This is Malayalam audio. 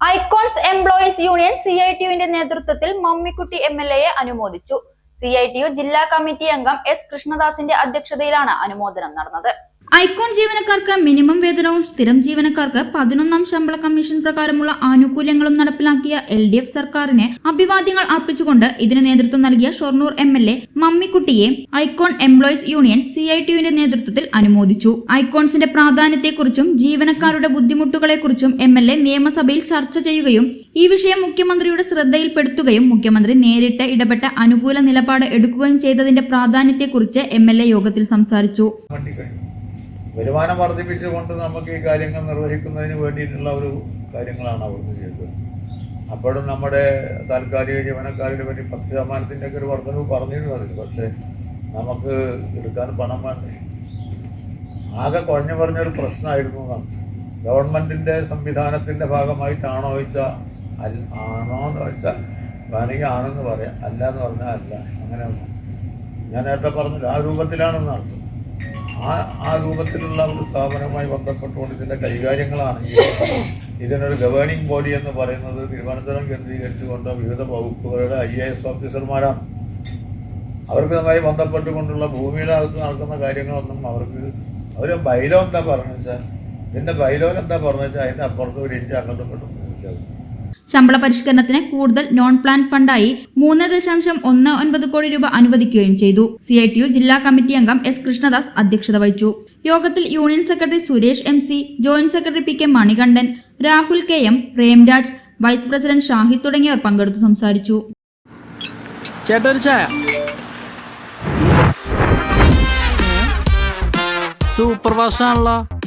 Icons employees union C I ടിയുവിന്റെ നേതൃത്വത്തിൽ മമ്മിക്കുട്ടി എം എൽ എയെ അനുമോദിച്ചു. സി ഐ ടി യു ജില്ലാ കമ്മിറ്റി അംഗം എസ് കൃഷ്ണദാസിന്റെ അധ്യക്ഷതയിലാണ് അനുമോദനം നടന്നത്. ഐക്കോൺ ജീവനക്കാർക്ക് മിനിമം വേതനവും സ്ഥിരം ജീവനക്കാർക്ക് പതിനൊന്നാം ശമ്പള കമ്മീഷൻ പ്രകാരമുള്ള ആനുകൂല്യങ്ങളും നടപ്പിലാക്കിയ എൽ ഡി എഫ് സർക്കാരിന് അഭിവാദ്യങ്ങൾ അർപ്പിച്ചുകൊണ്ട് ഇതിന് നേതൃത്വം നൽകിയ Shoranur M L A മമ്മിക്കുട്ടിയെ Icon employees union C I ടിയുവിന്റെ നേതൃത്വത്തിൽ അനുമോദിച്ചു. ഐക്കോൺസിന്റെ പ്രാധാന്യത്തെക്കുറിച്ചും ജീവനക്കാരുടെ ബുദ്ധിമുട്ടുകളെക്കുറിച്ചും എം എൽ എ നിയമസഭയിൽ ചർച്ച ചെയ്യുകയും ഈ വിഷയം മുഖ്യമന്ത്രിയുടെ ശ്രദ്ധയിൽപ്പെടുത്തുകയും മുഖ്യമന്ത്രി നേരിട്ട് ഇടപെട്ട അനുകൂല നിലപാട് എടുക്കുകയും ചെയ്തതിന്റെ പ്രാധാന്യത്തെക്കുറിച്ച് എം എൽ എ യോഗത്തിൽ സംസാരിച്ചു. വരുമാനം വർദ്ധിപ്പിച്ചുകൊണ്ട് നമുക്ക് ഈ കാര്യങ്ങൾ നിർവഹിക്കുന്നതിന് വേണ്ടിയിട്ടുള്ള ഒരു കാര്യങ്ങളാണ് അവർക്ക് ചെയ്തത്. അപ്പോഴും നമ്മുടെ താൽക്കാലിക ജീവനക്കാരുടെ പറ്റി പത്ത് ശതമാനത്തിന്റെ ഒക്കെ ഒരു വർധനവ് പറഞ്ഞിരുന്നു അതിൽ പക്ഷേ നമുക്ക് എടുക്കാൻ പണം വേണ്ടേ. ആകെ കുറഞ്ഞു പറഞ്ഞൊരു പ്രശ്നമായിരുന്നു എന്നാണ് ഗവൺമെന്റിന്റെ സംവിധാനത്തിന്റെ ഭാഗമായിട്ടാണോ വെച്ചാൽ അല്ല ആണോ എന്ന് വെച്ചാൽ വേണമെങ്കിൽ ആണെന്ന് പറയാം. അല്ല എന്ന് പറഞ്ഞാൽ അല്ല. അങ്ങനെ ഞാൻ നേരത്തെ പറഞ്ഞില്ല ആ രൂപത്തിലാണെന്ന് അർത്ഥം ആ ആ രൂപത്തിലുള്ള ഒരു സ്ഥാപനവുമായി ബന്ധപ്പെട്ടുകൊണ്ട് ഇതിന്റെ കൈകാര്യങ്ങളാണെങ്കിൽ ഇതിനൊരു ഗവേണിംഗ് ബോഡി എന്ന് പറയുന്നത് തിരുവനന്തപുരം കേന്ദ്രീകരിച്ചുകൊണ്ട് വിവിധ വകുപ്പുകളുടെ ഐ എ എസ് ഓഫീസർമാരാണ്. അവർക്ക് ഇതുമായി ബന്ധപ്പെട്ടുകൊണ്ടുള്ള ഭൂമിയുടെ അകത്ത് നടക്കുന്ന കാര്യങ്ങളൊന്നും അവർക്ക് അവർ ബൈലോ എന്താ പറഞ്ഞു വെച്ചാൽ ഇതിന്റെ ബൈലോ എന്താ പറഞ്ഞു വെച്ചാൽ അതിന്റെ അപ്പുറത്ത് ഒരു ഇഞ്ച് അങ്ങോട്ടും ശമ്പള പരിഷ്കരണത്തിന് കൂടുതൽ നോൺ പ്ലാൻ ഫണ്ടായി മൂന്ന് ദശാംശം ഒന്ന് ഒൻപത് കോടി രൂപ അനുവദിക്കുകയും ചെയ്തു. സി ഐ ടി യു ജില്ലാ കമ്മിറ്റി അംഗം എസ് കൃഷ്ണദാസ് അധ്യക്ഷത വഹിച്ചു. യോഗത്തിൽ union secretary Suresh M C joint secretary P K Manikandan Rahul K M Premraj vice president Shahid തുടങ്ങിയവർ പങ്കെടുത്തു സംസാരിച്ചു. സൂപ്പർ ഫാസ്റ്റ് ആണല്ലോ